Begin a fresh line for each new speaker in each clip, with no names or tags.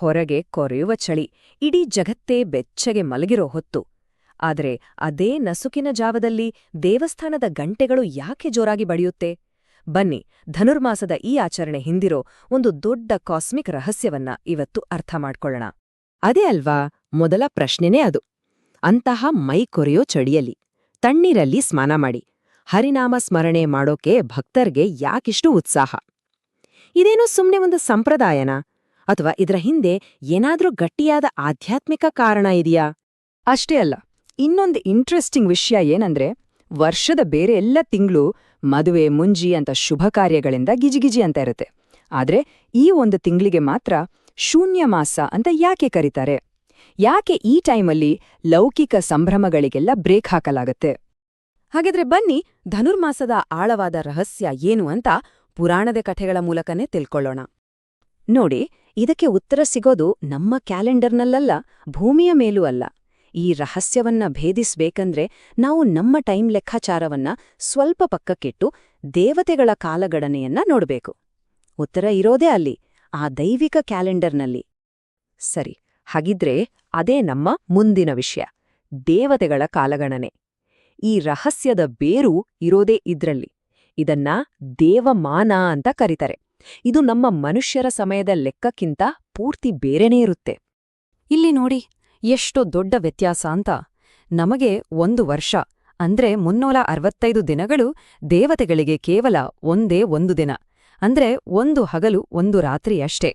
ಹೊರಗೆ ಕೊರೆಯುವ ಚಳಿ, ಇಡೀ ಜಗತ್ತೇ ಬೆಚ್ಚಗೆ ಮಲಗಿರೋ ಹೊತ್ತು. ಆದರೆ ಅದೇ ನಸುಕಿನ ಜಾವದಲ್ಲಿ ದೇವಸ್ಥಾನದ ಗಂಟೆಗಳು ಯಾಕೆ ಜೋರಾಗಿ ಬಡಿಯುತ್ತೆ? ಬನ್ನಿ, ಧನುರ್ಮಾಸದ ಈ ಆಚರಣೆ ಹಿಂದಿರೋ ಒಂದು ದೊಡ್ಡ ಕಾಸ್ಮಿಕ್ ರಹಸ್ಯವನ್ನ ಇವತ್ತು ಅರ್ಥ ಮಾಡ್ಕೊಳ್ಳೋಣ. ಅದೇ ಅಲ್ವಾ, ಮೊದಲ ಪ್ರಶ್ನೆನೇ ಅದು. ಅಂತಹ ಮೈ ಕೊರೆಯೋ ಚಳಿಯಲ್ಲಿ, ತಣ್ಣೀರಲ್ಲಿ ಸ್ನಾನ ಮಾಡಿ, ಹರಿನಾಮ ಸ್ಮರಣೆ ಮಾಡೋಕೆ ಭಕ್ತರ್ಗೆ ಯಾಕಿಷ್ಟು ಉತ್ಸಾಹ? ಇದೇನು ಸುಮ್ನೆ ಒಂದು ಸಂಪ್ರದಾಯನಾ? ಅಥವಾ ಇದರ ಹಿಂದೆ ಏನಾದ್ರೂ ಗಟ್ಟಿಯಾದ ಆಧ್ಯಾತ್ಮಿಕ ಕಾರಣ ಇದೆಯಾ?
ಅಷ್ಟೇ ಅಲ್ಲ, ಇನ್ನೊಂದು ಇಂಟ್ರೆಸ್ಟಿಂಗ್ ವಿಷಯ ಏನಂದ್ರೆ, ವರ್ಷದ ಬೇರೆ ಎಲ್ಲ ತಿಂಗಳು ಮದುವೆ, ಮುಂಜಿ ಅಂತ ಶುಭ ಕಾರ್ಯಗಳಿಂದ ಗಿಜಿಗಿಜಿ ಅಂತ ಇರುತ್ತೆ. ಆದ್ರೆ ಈ ಒಂದು ತಿಂಗಳಿಗೆ ಮಾತ್ರ ಶೂನ್ಯ ಮಾಸ ಅಂತ ಯಾಕೆ ಕರೀತಾರೆ? ಯಾಕೆ ಈ ಟೈಮಲ್ಲಿ ಲೌಕಿಕ ಸಂಭ್ರಮಗಳಿಗೆಲ್ಲ ಬ್ರೇಕ್ ಹಾಕಲಾಗತ್ತೆ?
ಹಾಗಿದ್ರೆ ಬನ್ನಿ, ಧನುರ್ಮಾಸದ ಆಳವಾದ ರಹಸ್ಯ ಏನು ಅಂತ ಪುರಾಣದ ಕಥೆಗಳ ಮೂಲಕನೇ ತಿಳ್ಕೊಳ್ಳೋಣ. ನೋಡಿ ಇದಕ್ಕೆ ಉತ್ತರ ಸಿಗೋದು ನಮ್ಮ ಕ್ಯಾಲೆಂಡರ್ನಲ್ಲಲ್ಲ, ಭೂಮಿಯ ಮೇಲೂ ಅಲ್ಲ. ಈ ರಹಸ್ಯವನ್ನ ಭೇದಿಸ್ಬೇಕಂದ್ರೆ ನಾವು ನಮ್ಮ ಟೈಮ್ ಲೆಕ್ಕಾಚಾರವನ್ನ ಸ್ವಲ್ಪ ಪಕ್ಕಕ್ಕಿಟ್ಟು ದೇವತೆಗಳ ಕಾಲಗಣನೆಯನ್ನ ನೋಡಬೇಕು. ಉತ್ತರ ಇರೋದೇ ಅಲ್ಲಿ, ಆ ದೈವಿಕ ಕ್ಯಾಲೆಂಡರ್ನಲ್ಲಿ. ಸರಿ, ಹಾಗಿದ್ರೆ ಅದೇ ನಮ್ಮ ಮುಂದಿನ ವಿಷಯ, ದೇವತೆಗಳ ಕಾಲಗಣನೆ. ಈ ರಹಸ್ಯದ ಬೇರು ಇರೋದೇ ಇದ್ರಲ್ಲಿ. ಇದನ್ನ ದೇವಮಾನ ಅಂತ ಕರೀತಾರೆ. ಇದು ನಮ್ಮ ಮನುಷ್ಯರ ಸಮಯದ ಲೆಕ್ಕಕ್ಕಿಂತ ಪೂರ್ತಿ ಬೇರೆನೇ ಇರುತ್ತೆ. ಇಲ್ಲಿ ನೋಡಿ, ಎಷ್ಟು ದೊಡ್ಡ ವ್ಯತ್ಯಾಸ ಅಂತ. ನಮಗೆ ಒಂದು ವರ್ಷ, ಅಂದ್ರೆ ಮುನ್ನೂರ ಅರವತ್ತೈದು ದಿನಗಳು ದೇವತೆಗಳಿಗೆ ಕೇವಲ ಒಂದೇ ಒಂದು ದಿನ, ಅಂದ್ರೆ ಒಂದು ಹಗಲು, ಒಂದು ರಾತ್ರಿ ಅಷ್ಟೇ.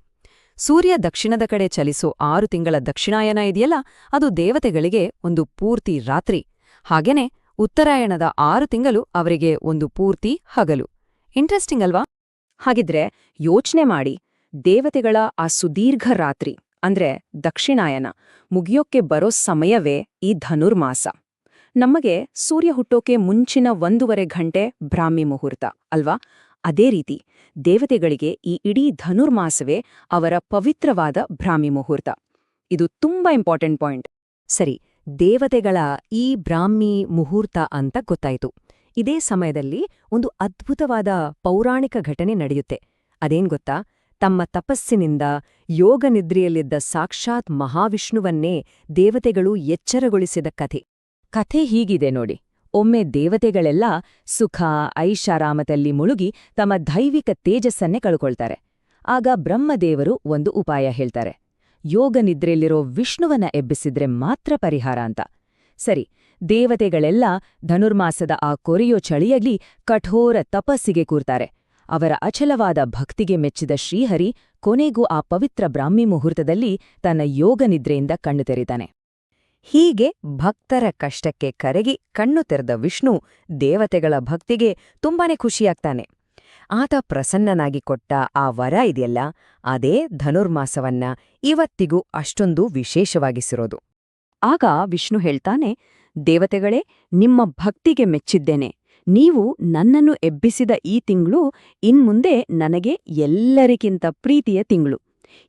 ಸೂರ್ಯ ದಕ್ಷಿಣದ ಕಡೆ ಚಲಿಸೋ ಆರು ತಿಂಗಳ ದಕ್ಷಿಣಾಯನ ಇದೆಯಲ್ಲ, ಅದು ದೇವತೆಗಳಿಗೆ ಒಂದು ಪೂರ್ತಿ ರಾತ್ರಿ. ಹಾಗೇನೆ ಉತ್ತರಾಯಣದ ಆರು ತಿಂಗಳು ಅವರಿಗೆ ಒಂದು ಪೂರ್ತಿ ಹಗಲು. ಇಂಟ್ರೆಸ್ಟಿಂಗ್ ಅಲ್ವಾ? ಹಾಗಿದ್ರೆ ಯೋಚ್ನೆ ಮಾಡಿ, ದೇವತೆಗಳ ಆ ಸುದೀರ್ಘ ರಾತ್ರಿ, ಅಂದ್ರೆ ದಕ್ಷಿಣಾಯನ, ಮುಗಿಯೋಕ್ಕೆ ಬರೋ ಸಮಯವೇ ಈ ಧನುರ್ಮಾಸ. ನಮಗೆ ಸೂರ್ಯ ಹುಟ್ಟೋಕೆ ಮುಂಚಿನ ಒಂದೂವರೆ ಗಂಟೆ ಬ್ರಾಹ್ಮಿ ಮುಹೂರ್ತ, ಅಲ್ವಾ? ಅದೇ ರೀತಿ ದೇವತೆಗಳಿಗೆ ಈ ಇಡೀ ಧನುರ್ಮಾಸವೇ ಅವರ ಪವಿತ್ರವಾದ ಬ್ರಾಹ್ಮಿ ಮುಹೂರ್ತ. ಇದು ತುಂಬಾ ಇಂಪಾರ್ಟೆಂಟ್ ಪಾಯಿಂಟ್. ಸರಿ, ದೇವತೆಗಳ ಈ ಬ್ರಾಹ್ಮಿ ಮುಹೂರ್ತ ಅಂತ ಗೊತ್ತಾಯ್ತು. ಇದೇ ಸಮಯದಲ್ಲಿ ಒಂದು ಅದ್ಭುತವಾದ ಪೌರಾಣಿಕ ಘಟನೆ ನಡೆಯುತ್ತೆ. ಅದೇನ್ ಗೊತ್ತಾ? ತಮ್ಮ ತಪಸ್ಸಿನಿಂದ ಯೋಗನಿದ್ರೆಯಲ್ಲಿದ್ದ ಸಾಕ್ಷಾತ್ ಮಹಾವಿಷ್ಣುವನ್ನೇ ದೇವತೆಗಳು ಎಚ್ಚರಗೊಳಿಸಿದ ಕಥೆ. ಕಥೆ ಹೀಗಿದೆ ನೋಡಿ. ಒಮ್ಮೆ ದೇವತೆಗಳೆಲ್ಲ ಸುಖ, ಐಷಾರಾಮದಲ್ಲಿ ಮುಳುಗಿ ತಮ್ಮ ದೈವಿಕ ತೇಜಸ್ಸನ್ನೇ ಕಳ್ಕೊಳ್ತಾರೆ. ಆಗ ಬ್ರಹ್ಮದೇವರು ಒಂದು ಉಪಾಯ ಹೇಳ್ತಾರೆ. ಯೋಗನಿದ್ರೆಯಲ್ಲಿರೋ ವಿಷ್ಣುವನ್ನ ಎಬ್ಬಿಸಿದ್ರೆ ಮಾತ್ರ ಪರಿಹಾರ ಅಂತ. ಸರಿ ದೇವತೆಗಳೆಲ್ಲ ಧನುರ್ಮಾಸದ ಆ ಕೊರೆಯೋ ಚಳಿಯಲ್ಲಿ ಕಠೋರ ತಪಸ್ಸಿಗೆ ಕೂರ್ತಾರೆ. ಅವರ ಅಚಲವಾದ ಭಕ್ತಿಗೆ ಮೆಚ್ಚಿದ ಶ್ರೀಹರಿ ಕೊನೆಗೂ ಆ ಪವಿತ್ರ ಬ್ರಾಹ್ಮಿ ಮುಹೂರ್ತದಲ್ಲಿ ತನ್ನ ಯೋಗನಿದ್ರೆಯಿಂದ ಕಣ್ಣು ತೆರೆದಾನೆ ಹೀಗೆ ಭಕ್ತರ ಕಷ್ಟಕ್ಕೆ ಕರಗಿ ಕಣ್ಣು ತೆರೆದ ವಿಷ್ಣು ದೇವತೆಗಳ ಭಕ್ತಿಗೆ ತುಂಬಾನೇ ಖುಷಿಯಾಗ್ತಾನೆ. ಆತ ಪ್ರಸನ್ನನಾಗಿ ಕೊಟ್ಟ ಆ ವರ ಇದೆಯಲ್ಲ, ಅದೇ ಧನುರ್ಮಾಸವನ್ನ ಇವತ್ತಿಗೂ ಅಷ್ಟೊಂದು ವಿಶೇಷವಾಗಿಸಿರೋದು. ಆಗ ವಿಷ್ಣು ಹೇಳ್ತಾನೆ ದೇವತೆಗಳೇ, ನಿಮ್ಮ ಭಕ್ತಿಗೆ ಮೆಚ್ಚಿದ್ದೇನೆ. ನೀವು ನನ್ನನ್ನು ಎಬ್ಬಿಸಿದ ಈ ತಿಂಗಳು ಇನ್ಮುಂದೆ ನನಗೆ ಎಲ್ಲರಿಗಿಂತ ಪ್ರೀತಿಯ ತಿಂಗಳು.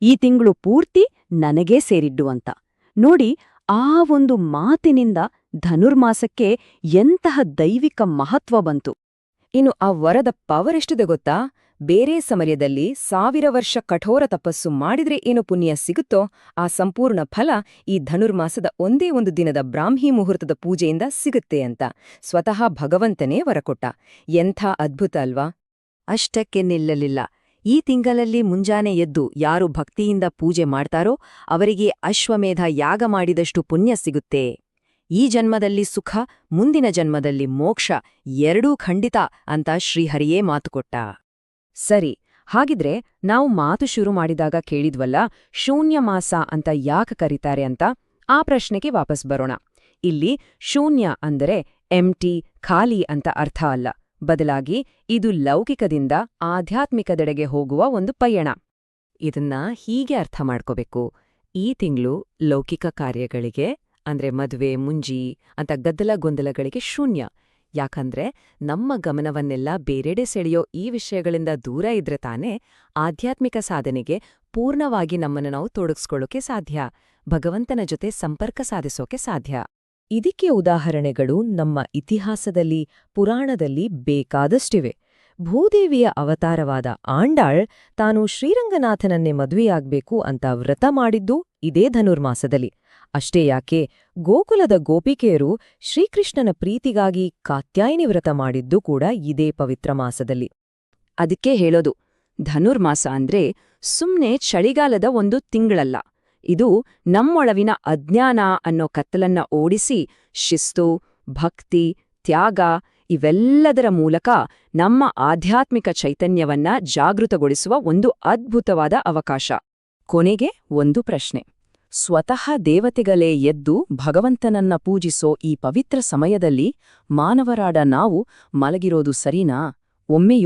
ಈ ತಿಂಗಳು ಪೂರ್ತಿ ನನಗೇ ಸೇರಿದ್ದು ಅಂತ. ನೋಡಿ, ಆ ಒಂದು ಮಾತಿನಿಂದ ಧನುರ್ಮಾಸಕ್ಕೆ ಎಂತಹ ದೈವಿಕ ಮಹತ್ವ ಬಂತು. ಇನ್ನು ಆ ವರದ ಪವರ್ ಎಷ್ಟಿದೆ ಗೊತ್ತಾ? ಬೇರೆ ಸಮಯದಲ್ಲಿ ಸಾವಿರ ವರ್ಷ ಕಠೋರ ತಪಸ್ಸು ಮಾಡಿದ್ರೆ ಏನು ಪುಣ್ಯ ಸಿಗುತ್ತೋ ಆ ಸಂಪೂರ್ಣ ಫಲ ಈ ಧನುರ್ಮಾಸದ ಒಂದೇ ಒಂದು ದಿನದ ಬ್ರಾಹ್ಮಿ ಮುಹೂರ್ತದ ಪೂಜೆಯಿಂದ ಸಿಗುತ್ತೆ ಅಂತ ಸ್ವತಃ ಭಗವಂತನೇ ವರಕೊಟ್ಟ. ಎಂಥ ಅದ್ಭುತ ಅಲ್ವಾ? ಅಷ್ಟಕ್ಕೆ ನಿಲ್ಲಲಿಲ್ಲ. ಈ ತಿಂಗಳಲ್ಲಿ ಮುಂಜಾನೆ ಎದ್ದು ಯಾರು ಭಕ್ತಿಯಿಂದ ಪೂಜೆ ಮಾಡ್ತಾರೋ ಅವರಿಗೆ ಅಶ್ವಮೇಧ ಯಾಗ ಮಾಡಿದಷ್ಟು ಪುಣ್ಯ ಸಿಗುತ್ತೆ. ಈ ಜನ್ಮದಲ್ಲಿ ಸುಖ, ಮುಂದಿನ ಜನ್ಮದಲ್ಲಿ ಮೋಕ್ಷ ಎರಡೂ ಖಂಡಿತ ಅಂತ ಶ್ರೀಹರಿಯೇ ಮಾತುಕೊಟ್ಟ. ಸರಿ, ಹಾಗಿದ್ರೆ ನಾವು ಮಾತು ಶುರು ಮಾಡಿದಾಗ ಕೇಳಿದ್ವಲ್ಲ, ಶೂನ್ಯ ಮಾಸ ಅಂತ ಯಾಕೆ ಕರೀತಾರೆ ಅಂತ ಆ ಪ್ರಶ್ನೆಗೆ ವಾಪಸ್ ಬರೋಣ. ಇಲ್ಲಿ ಶೂನ್ಯ ಅಂದರೆ ಎಂಟಿ ಖಾಲಿ ಅಂತ ಅರ್ಥ ಅಲ್ಲ. ಬದಲಾಗಿ ಇದು ಲೌಕಿಕದಿಂದ ಆಧ್ಯಾತ್ಮಿಕದೆಡೆಗೆ ಹೋಗುವ ಒಂದು ಪಯಣ. ಇದನ್ನ ಹೀಗೆ ಅರ್ಥ ಮಾಡ್ಕೋಬೇಕು. ಈ ತಿಂಗಳು ಲೌಕಿಕ ಕಾರ್ಯಗಳಿಗೆ, ಅಂದ್ರೆ ಮದುವೆ, ಮುಂಜಿ ಅಂತ ಗದ್ದಲ ಗೊಂದಲಗಳಿಗೆ ಶೂನ್ಯ. ಯಾಕಂದ್ರೆ ನಮ್ಮ ಗಮನವನ್ನೆಲ್ಲ ಬೇರೆಡೆ ಸೆಳೆಯೋ ಈ ವಿಷಯಗಳಿಂದ ದೂರ ಇದ್ರೆ ತಾನೇ ಆಧ್ಯಾತ್ಮಿಕ ಸಾಧನೆಗೆ ಪೂರ್ಣವಾಗಿ ನಮ್ಮನ್ನು ನಾವು ತೊಡಗಿಸ್ಕೊಳ್ಳೋಕೆ ಸಾಧ್ಯ, ಭಗವಂತನ ಜೊತೆ ಸಂಪರ್ಕ ಸಾಧಿಸೋಕೆ ಸಾಧ್ಯ. ಇದಕ್ಕೆ ಉದಾಹರಣೆಗಳು ನಮ್ಮ ಇತಿಹಾಸದಲ್ಲಿ, ಪುರಾಣದಲ್ಲಿ ಬೇಕಾದಷ್ಟಿವೆ.
ಭೂದೇವಿಯ ಅವತಾರವಾದ ಆಂಡಾಳ್ ತಾನು ಶ್ರೀರಂಗನಾಥನನ್ನೇ ಮದುವೆಯಾಗ್ಬೇಕು ಅಂತ ವ್ರತ ಮಾಡಿದ್ದು ಇದೇ ಧನುರ್ಮಾಸದಲ್ಲಿ. ಅಷ್ಟೇ ಯಾಕೆ, ಗೋಕುಲದ ಗೋಪಿಕೆಯರು ಶ್ರೀಕೃಷ್ಣನ ಪ್ರೀತಿಗಾಗಿ ಕಾತ್ಯಾಯಿನಿ ವ್ರತ ಮಾಡಿದ್ದು ಕೂಡ ಇದೇ ಪವಿತ್ರ ಮಾಸದಲ್ಲಿ.
ಅದಕ್ಕೆ ಹೇಳೋದು, ಧನುರ್ಮಾಸ ಅಂದ್ರೆ ಸುಮ್ನೆ ಚಳಿಗಾಲದ ಒಂದು ತಿಂಗಳಲ್ಲ. ಇದು ನಮ್ಮೊಳವಿನ ಅಜ್ಞಾನ ಅನ್ನೋ ಕತ್ತಲನ್ನ ಓಡಿಸಿ ಶಿಸ್ತು, ಭಕ್ತಿ, ತ್ಯಾಗ ಇವೆಲ್ಲದರ ಮೂಲಕ ನಮ್ಮ ಆಧ್ಯಾತ್ಮಿಕ ಚೈತನ್ಯವನ್ನ ಜಾಗೃತಗೊಳಿಸುವ ಒಂದು ಅದ್ಭುತವಾದ ಅವಕಾಶ. ಕೊನೆಗೆ ಒಂದು ಪ್ರಶ್ನೆ. ಸ್ವತಃ ದೇವತೆಗಳೇ ಎದ್ದು ಭಗವಂತನನ್ನ ಪೂಜಿಸೋ ಈ ಪವಿತ್ರ ಸಮಯದಲ್ಲಿ ಮಾನವರಾಡ ನಾವು ಮಲಗಿರೋದು ಸರಿನಾ? ಒಮ್ಮೆ